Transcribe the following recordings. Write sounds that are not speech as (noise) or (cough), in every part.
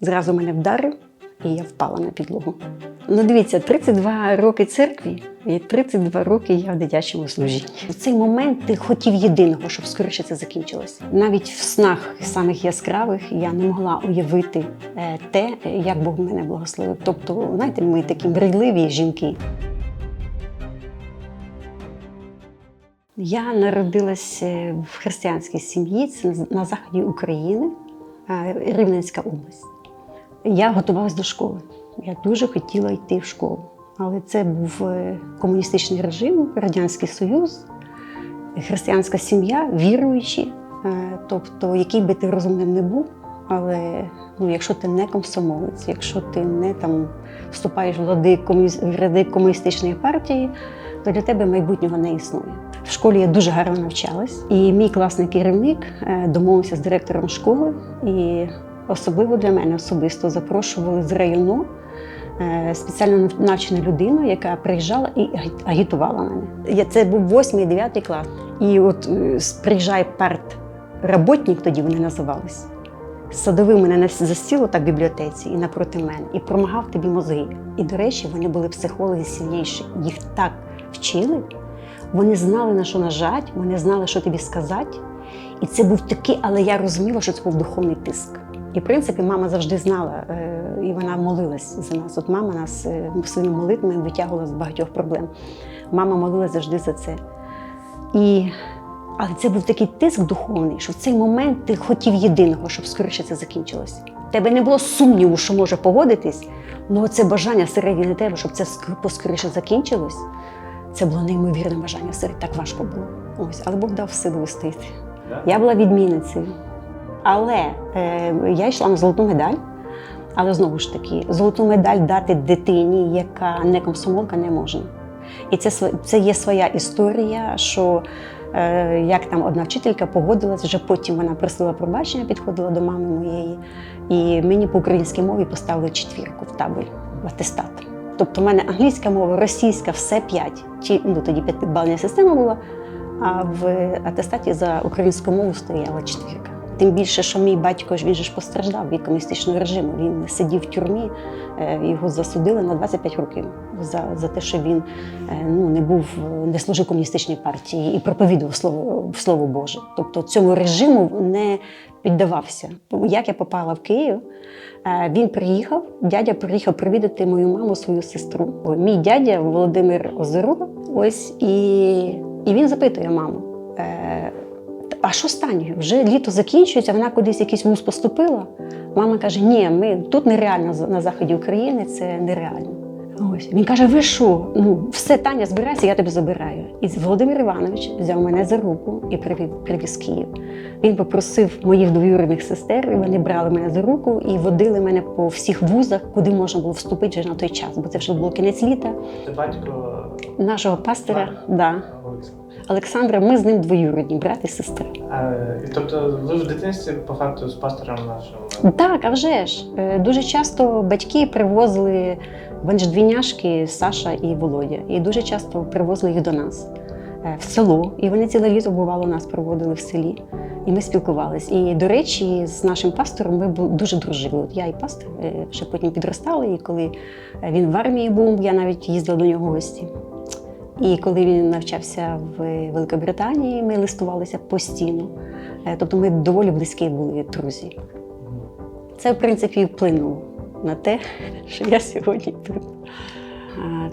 Зразу мене вдарив, і я впала на підлогу. Ну, дивіться, 32 роки церкві і 32 роки я в дитячому служінні. В цей момент ти хотів єдиного, щоб скоріше це закінчилося. Навіть в снах самих яскравих я не могла уявити е, те, як Бог мене благословив. Тобто, знаєте, ми такі мрійливі жінки. Я народилася в християнській сім'ї, це на заході України, е, Рівненська область. Я готувалася до школи. Я дуже хотіла йти в школу. Але це був е, комуністичний режим, Радянський Союз, християнська сім'я, віруючі. Е, Тобто, який би ти розумним не був, але ну, якщо ти не комсомолець, якщо ти не там вступаєш в лади комуні- в ряди комуністичної партії, то для тебе майбутнього не існує. В школі я дуже гарно навчалась, і мій класний керівник е, домовився з директором школи, і особливо для мене особисто запрошували з району е, спеціально навчену людину, яка приїжджала і агітувала мене. Це був 8-9 клас. І от е, приїжджає партработник, тоді вони називались. Садовив мене за стіл так в бібліотеці і напроти мене, і промагав тобі мозги. І, до речі, вони були психологи сильніші. Їх так вчили. Вони знали, на що нажать, вони знали, що тобі сказати. І це був такий, але я розуміла, що це був духовний тиск. І в принципі, мама завжди знала, е, і вона молилась за нас. От мама нас е, своїми молитвами витягувала з багатьох проблем. Мама молилась завжди за це. І... Але це був такий тиск духовний, що в цей момент ти хотів єдиного, щоб скоріше це закінчилося. В тебе не було сумніву, що може погодитись, але це бажання всередині тебе, щоб це поскоріше закінчилось. Це було неймовірне бажання всередині. Так важко було. Ось, але Бог дав силу вистояти. Я була відмінницею. Але е, я йшла на золоту медаль. Але знову ж таки, золоту медаль дати дитині, яка не комсомолка, не можна. І це, це є своя історія, що е, як там одна вчителька погодилась, вже потім вона просила пробачення, підходила до мами моєї, і мені по українській мові поставили четвірку в табель, в атестат. Тобто в мене англійська мова, російська, все п'ять. Чи ну тоді п'ятибальна система була, а в атестаті за українську мову стояла четвірка. Тим більше, що мій батько він ж постраждав від комуністичного режиму. Він сидів в тюрмі, е, його засудили на 25 років за, за те, що він е, ну, не був, не служив комуністичній партії і проповідував слово, слово Боже. Тобто цьому режиму не піддавався. Як я попала в Київ, е, він приїхав, дядя приїхав привідати мою маму, свою сестру. Мій дядя Володимир Озеруга, ось і, і він запитує маму. А що з Танею? Вже літо закінчується, вона кудись якийсь вуз поступила. Мама каже: ні, ми тут нереально на заході України, це нереально. Ось він каже: ви що? Ну все, Таня, збирайся, я тебе забираю. І Володимир Іванович взяв мене за руку і привів, привіз Київ. Він попросив моїх двоюрідних сестер, і вони брали мене за руку і водили мене по всіх вузах, куди можна було вступити вже на той час, бо це вже було кінець літа. Це батько Нашого пастора, Ага. да, Олександра. Ми з ним двоюрідні, брат і сестра. А, тобто ви в дитинстві по факту з пастором нашим. Так, а вже ж. Е, Дуже часто батьки привозили вони ж двійняшки Саша і Володя. І дуже часто привозили їх до нас е, в село. І вони ціле літо бувало нас проводили в селі. І ми спілкувались. І, до речі, з нашим пастором ми дуже дружили. От я і пастор е, ще потім підростали. І коли е, він в армії був, я навіть їздила до нього в гості. І коли він навчався в Великобританії, ми листувалися постійно. Е, Тобто ми доволі близькі були друзі. Це, в принципі, вплинуло на те, що я сьогодні тут.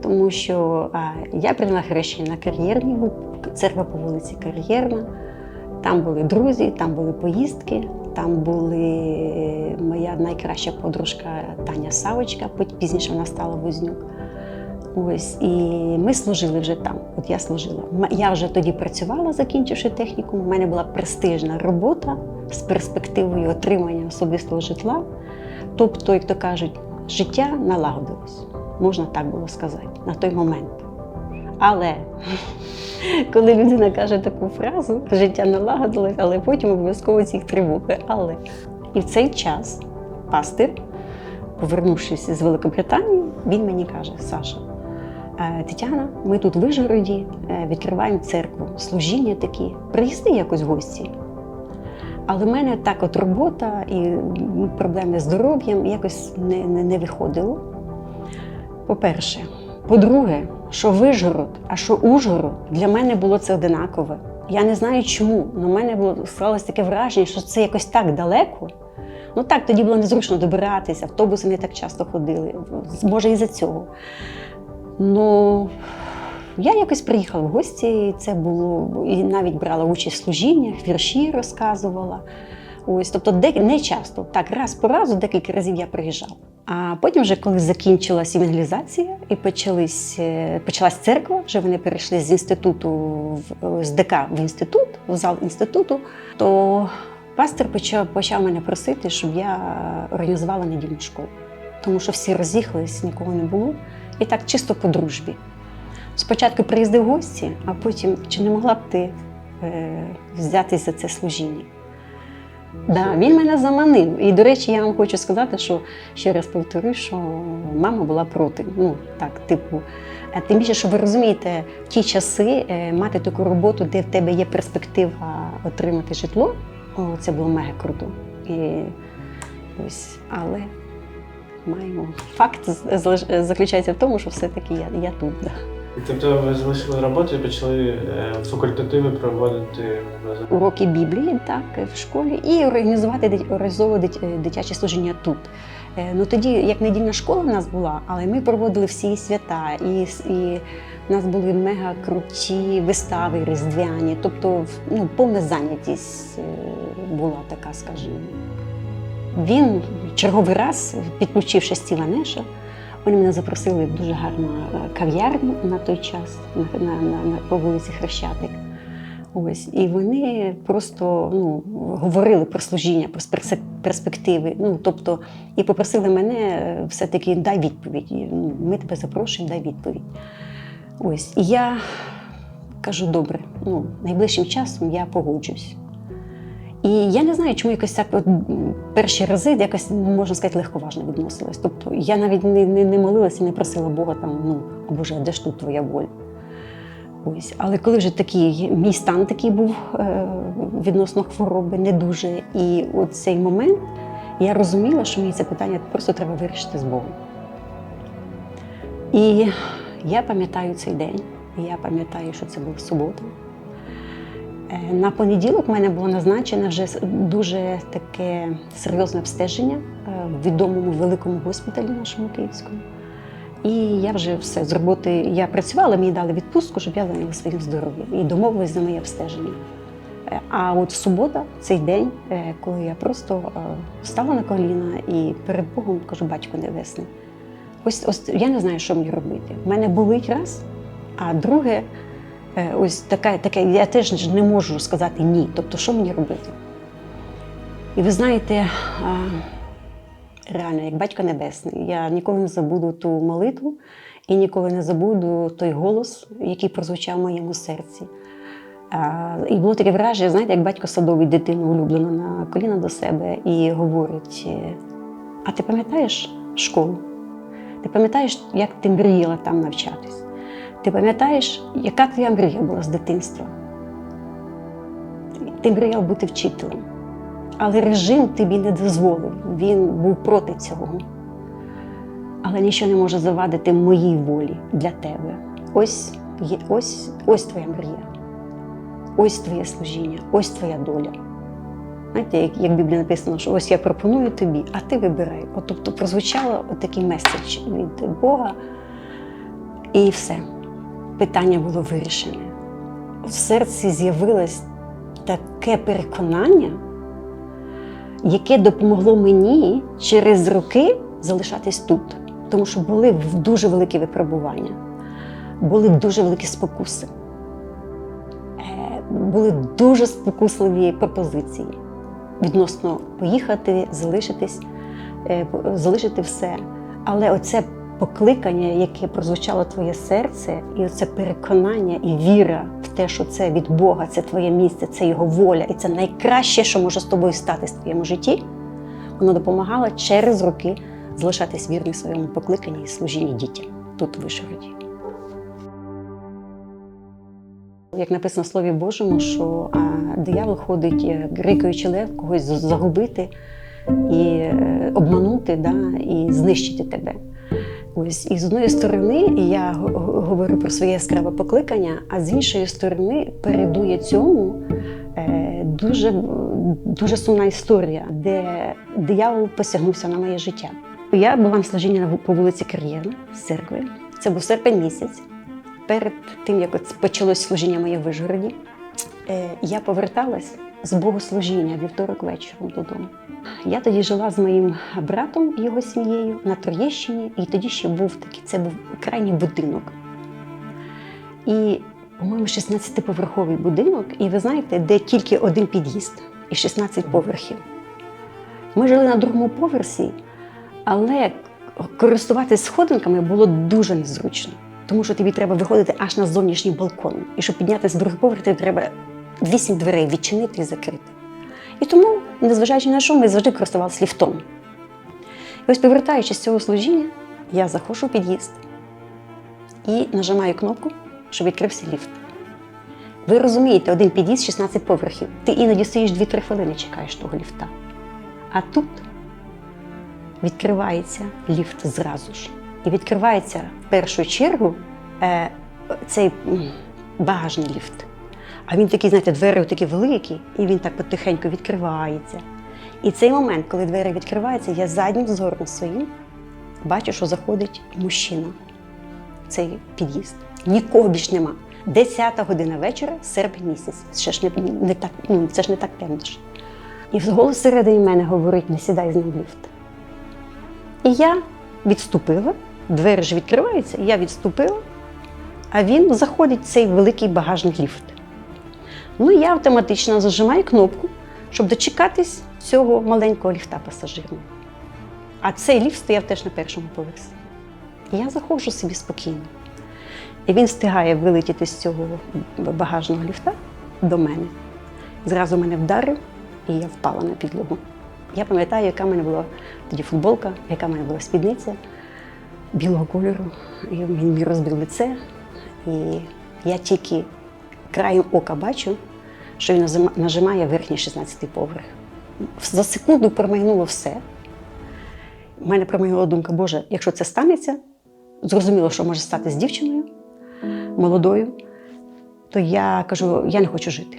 Тому що я прийняла хрещення на кар'єрній, церква по вулиці Кар'єрна. Там були друзі, там були поїздки, там були е, моя найкраща подружка Таня Савочка, пізніше вона стала Вознюк. Ось, і ми служили вже там. От я служила. Я вже тоді працювала, закінчивши технікум. У мене була престижна робота з перспективою отримання особистого житла. Тобто, як то кажуть, життя налагодилось, можна так було сказати, на той момент. Але (laughs) коли людина каже таку фразу, життя налагодилось, але потім обов'язково ці тривоги. Але і в цей час пастир, повернувшись з Великобританії, він мені каже: Саша, Тетяна, ми тут в Вижгороді е, відкриваємо церкву, служіння такі. Приїзди якось в гості. Але в мене так от робота і проблеми з здоров'ям якось не, не, не виходило. По-перше. По-друге, що Вижгород, а що Ужгород, для мене було це одинакове. Я не знаю чому, але в мене було склалось таке враження, що це якось так далеко. Ну так, тоді було незручно добиратися, автобуси не так часто ходили. Може, і за цього. Ну, я якось приїхала в гості, це було, і навіть брала участь в служіннях, вірші розказувала. Ось, тобто, де, не часто, так, раз по разу, декілька разів я приїжджала. А потім, вже коли закінчилась евангелізація і почались, е, почалась церква, вже вони перейшли з інституту в з ДК в інститут, в зал інституту, то пастор почав, почав мене просити, щоб я організувала недільну школу. Тому що всі роз'їхались, нікого не було. І так чисто по дружбі. Спочатку приїздив в гості, а потім чи не могла б ти е, взятись за це служіння? Да, він мене заманив. І, до речі, я вам хочу сказати, що ще раз повторю, що мама була проти. Ну, так, типу, тим більше, що ви розумієте, в ті часи е, мати таку роботу, де в тебе є перспектива отримати житло, о, це було мега круто. І ось, але маємо факт заключається в тому, що все-таки я, я тут. Да. Тобто ви залишили роботу і почали е, факультативи проводити уроки Біблії так, в школі і організувати організовувати дит- дитяче служіння тут. Е, Ну тоді, як недільна школа в нас була, але ми проводили всі свята, і, і в нас були мега круті вистави різдвяні, тобто ну, повна зайнятість е, була така, скажімо. Він черговий раз, підключивши Стіва Неша, вони мене запросили в дуже гарну е, кав'ярню на той час, на, на, на, на, по вулиці Хрещатик. Ось, і вони просто ну, говорили про служіння, про перспективи. Ну, тобто, і попросили мене е, все-таки дай відповідь. Ну, Ми тебе запрошуємо, дай відповідь. Ось, і я кажу, добре, ну, найближчим часом я погоджусь. І я не знаю, чому якось так от, перші рази якось, ну, можна сказати, легковажно відносилась. Тобто я навіть не, не, не молилася, не просила Бога там, ну, «О, Боже, де ж тут твоя воля? Ось. Але коли вже такий мій стан такий був е, відносно хвороби, не дуже. І от цей момент я розуміла, що мені це питання просто треба вирішити з Богом. І я пам'ятаю цей день, я пам'ятаю, що це була субота. Е, На понеділок в мене було назначене вже дуже таке серйозне обстеження е, в відомому великому госпіталі нашому київському. І я вже все з роботи я працювала, мені дали відпустку, щоб я зайнялася своїм здоров'ям і домовились за моє обстеження. Е, А от субота, цей день, коли я просто встала на коліна і перед Богом кажу, батько небесний, ось, ось я не знаю, що мені робити. У мене болить раз, а друге, ось таке, таке, я теж не можу сказати ні. Тобто, що мені робити? І ви знаєте, е, реально, як батько небесний, я ніколи не забуду ту молитву і ніколи не забуду той голос, який прозвучав в моєму серці. І було таке враження, знаєте, як батько садовий дитину улюблену на коліна до себе і говорить: е, а ти пам'ятаєш школу? Ти пам'ятаєш, як ти мріяла там навчатись? Ти пам'ятаєш, яка твоя мрія була з дитинства? Ти мріяв бути вчителем. Але режим тобі не дозволив, він був проти цього. Але нічого не може завадити моїй волі для тебе. Ось, ось, ось твоя мрія, ось твоє служіння, ось твоя доля. Знаєте, як, як в Біблії написано, що ось я пропоную тобі, а ти вибирай. От, тобто прозвучало такий меседж від Бога, і все. Питання було вирішене. В серці з'явилось таке переконання, яке допомогло мені через роки залишатись тут. Тому що були дуже великі випробування, були дуже великі спокуси, Е, були дуже спокусливі пропозиції відносно поїхати, залишитись, е, залишити все. Але оце покликання, яке прозвучало твоє серце, і оце переконання і віра в те, що це від Бога, це твоє місце, це його воля, і це найкраще, що може з тобою статись в твоєму житті, воно допомагало через роки залишатись вірним своєму покликанні і служінні дітям тут в Вишгороді. Як написано в Слові Божому, що диявол ходить, е, рикаючи лев, когось загубити і е, обманути, да, і знищити тебе. Ось і з одної сторони я го- го- говорю про своє яскраве покликання, а з іншої сторони передує цьому е, дуже, дуже сумна історія, де диявол посягнувся на моє життя. Я була на служінні по вулиці Кар'єрна з церкви. Це був серпень місяць. Перед тим, як почалось служіння моє в Вижгороді, е, я поверталась з богослужіння вівторок вечором додому. Я тоді жила з моїм братом і його сім'єю на Троєщині, і тоді ще був такий, це був крайній будинок. І, по-моєму, 16-поверховий будинок, і ви знаєте, де тільки один під'їзд і 16 поверхів. Ми жили на другому поверсі, але користуватися сходинками було дуже незручно, тому що тобі треба виходити аж на зовнішній балкон. І щоб піднятися з другого поверху, треба вісім дверей відчинити і закрити. І тому, незважаючи на що, ми завжди користувалися ліфтом. І ось повертаючись з цього служіння, я заходжу в під'їзд і нажимаю кнопку, щоб відкрився ліфт. Ви розумієте, один під'їзд 16 поверхів. Ти іноді стоїш 2-3 хвилини, чекаєш того ліфта. А тут відкривається ліфт зразу ж. І відкривається в першу чергу е, цей багажний ліфт. А він такий, знаєте, двері такі великі, і він так потихеньку відкривається. І цей момент, коли двері відкриваються, я заднім зором своїм бачу, що заходить мужчина в цей під'їзд. Нікого більш нема. Десята година вечора, серпень місяць. Ще ж не, не так, ну, це ж не так темно. ж. І голос всередині мене говорить: не сідай з ним в ліфт. І я відступила, двері ж відкриваються, я відступила, а він заходить в цей великий багажний ліфт. Ну, я автоматично зажимаю кнопку, щоб дочекатись цього маленького ліфта пасажирного. А цей ліфт стояв теж на першому поверсі. І я заходжу собі спокійно. І він встигає вилетіти з цього багажного ліфта до мене. Зразу мене вдарив, і я впала на підлогу. Я пам'ятаю, яка в мене була тоді футболка, яка в мене була спідниця білого кольору. І він мені розбив лице. І я тільки краєм ока бачу, що він нажимає верхній 16 поверх. За секунду промайнуло все. У мене промайнула думка, Боже, якщо це станеться, зрозуміло, що може стати з дівчиною молодою, то я кажу, я не хочу жити.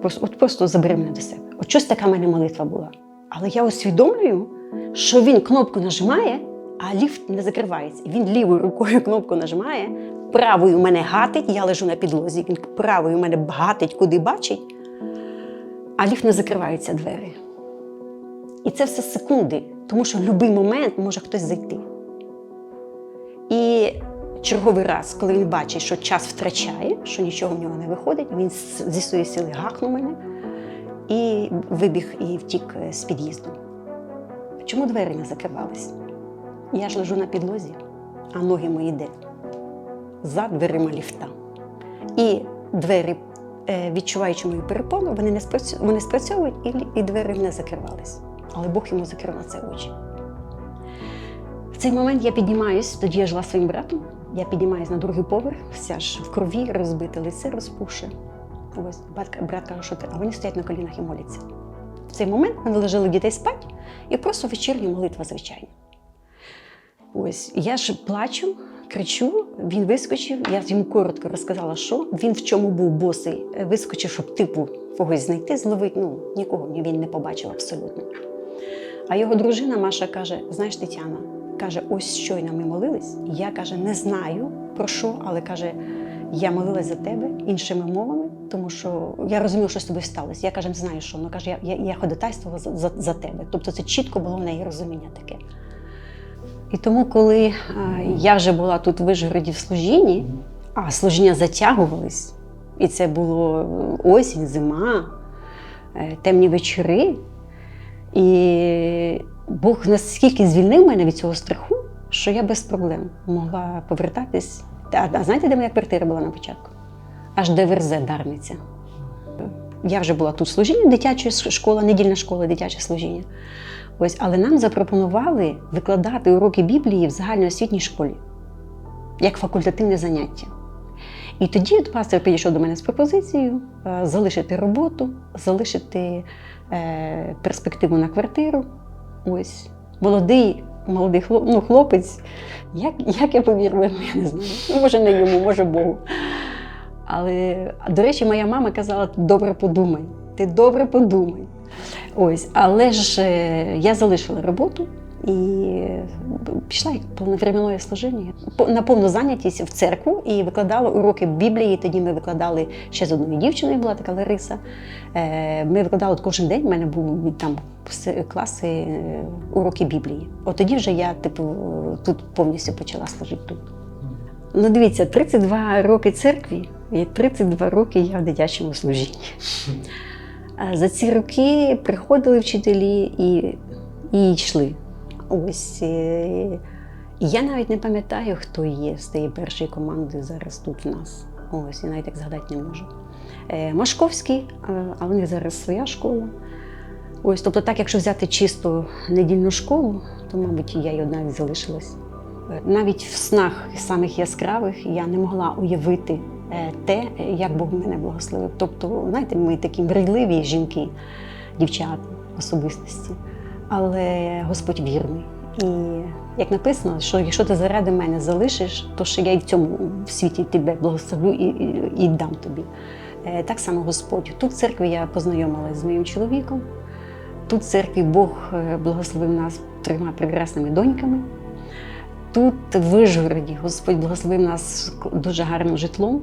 Просто, от просто забери мене до себе. От щось така в мене молитва була. Але я усвідомлюю, що він кнопку нажимає, а ліфт не закривається. Він лівою рукою кнопку нажимає, правою мене гатить, я лежу на підлозі, він правою мене гатить, куди бачить, а ліфт закриваються двері. І це все секунди, тому що в будь-який момент може хтось зайти. І черговий раз, коли він бачить, що час втрачає, що нічого в нього не виходить, він зі своєї сили гахнув мене і вибіг і втік е, з під'їзду. Чому двері не закривались? Я ж лежу на підлозі, а ноги мої де? За дверима ліфта. І двері, е, відчуваючи мою перепону, вони не спрацю... вони спрацьовують і, і двері не закривались. Але Бог йому закрив на це очі. В цей момент я піднімаюсь, тоді я жила своїм братом. Я піднімаюсь на другий поверх, вся ж в крові, розбите лице, розпуше. Ось брат, каже, що ти, а вони стоять на колінах і моляться. В цей момент ми ложили дітей спати і просто вечірня молитва звичайна. Ось я ж плачу, кричу, він вискочив. Я йому коротко розказала, що він в чому був босий, е, вискочив, щоб типу когось знайти, зловити. Ну, нікого він не побачив абсолютно. А його дружина Маша каже: знаєш, Тетяна, каже, ось щойно ми молились. Я каже, не знаю про що, але каже, я молилась за тебе іншими мовами, тому що я розуміла, що з тобою сталося. Я каже, не знаю, що. Вона каже, я, я, я ходатайствувала за, за, за тебе. Тобто це чітко було в неї розуміння таке. І тому, коли е, я вже була тут в Вижгороді в служінні, а служіння затягувались, і це було е, осінь, зима, е, темні вечори. І Бог наскільки звільнив мене від цього страху, що я без проблем могла повертатись. А, а знаєте, де моя квартира була на початку? Аж ДВРЗ Дарниця. Я вже була тут в служінні, дитяча школа, недільна школа, дитяче служіння. Ось, але нам запропонували викладати уроки Біблії в загальноосвітній школі як факультативне заняття. І тоді от пастор підійшов до мене з пропозицією е, залишити роботу, залишити е, перспективу на квартиру. Ось молодий, молодий хлоп, ну, хлопець. Як, як я повірила, я не знаю. Може, не йому, може Богу. Але, до речі, моя мама казала: добре подумай, ти добре подумай. Ось, але ж е, я залишила роботу і пішла як повновременне служіння. На повну зайнятість в церкву і викладала уроки Біблії. Тоді ми викладали ще з одною дівчиною, була така Лариса. Е, Ми викладали кожен день. У мене був там класи е, уроки Біблії. От тоді вже я, типу, тут повністю почала служити тут. Ну, дивіться, 32 роки церкві і 32 роки я в дитячому служінні. За ці роки приходили вчителі і, і йшли. Ось. е, я навіть не пам'ятаю, хто є з тієї першої команди зараз тут в нас. Ось, я навіть так згадати не можу. Е, Машковський, а в них зараз своя школа. Ось, тобто, так, якщо взяти чисто недільну школу, то, мабуть, я й одна залишилась. Е, Навіть в снах самих яскравих я не могла уявити те, як Бог мене благословив. Тобто, знаєте, ми такі мрійливі жінки, дівчата, особистості. Але Господь вірний. І як написано, що якщо ти заради мене залишиш, то що я і в цьому світі тебе благословлю і, і, і дам тобі. Е, Так само Господь. Тут в церкві я познайомилася з моїм чоловіком. Тут в церкві Бог е, благословив нас трьома прекрасними доньками. Тут в Вижгороді Господь благословив нас дуже гарним житлом.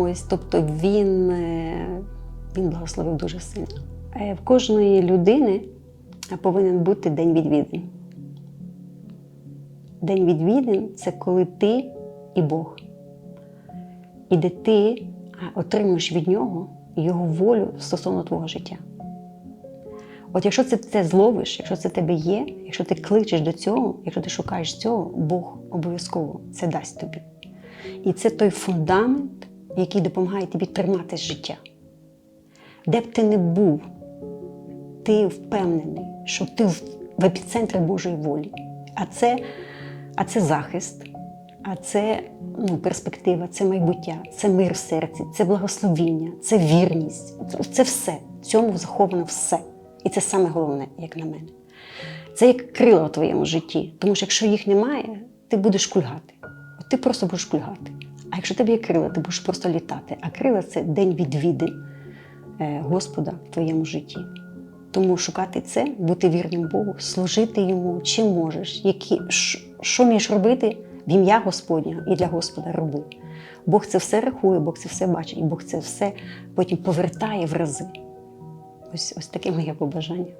Ось, тобто він, е, він благословив дуже сильно. Е, В кожної людини повинен бути день відвідин. День відвідин це коли ти і Бог. І де ти отримуєш від нього його волю стосовно твого життя. От якщо це це зловиш, якщо це тебе є, якщо ти кличеш до цього, якщо ти шукаєш цього, Бог обов'язково це дасть тобі. І це той фундамент, який допомагає тобі тримати життя. Де б ти не був, ти впевнений, що ти в в епіцентрі Божої волі. А це, а це захист, а це ну, перспектива, це майбуття, це мир в серці, це благословіння, це вірність. Це- все. В цьому заховано все. І це саме головне, як на мене. Це як крила у твоєму житті. Тому що якщо їх немає, ти будеш кульгати. От ти просто будеш кульгати. Якщо тебе є крила, ти будеш просто літати. А крила це день відвідин е, Господа в твоєму житті. Тому шукати це, бути вірним Богу, служити йому, чим можеш, які, що вмієш робити в ім'я Господнє і для Господа роби. Бог це все рахує, Бог це все бачить, і Бог це все потім повертає в рази. Ось, ось таке моє побажання.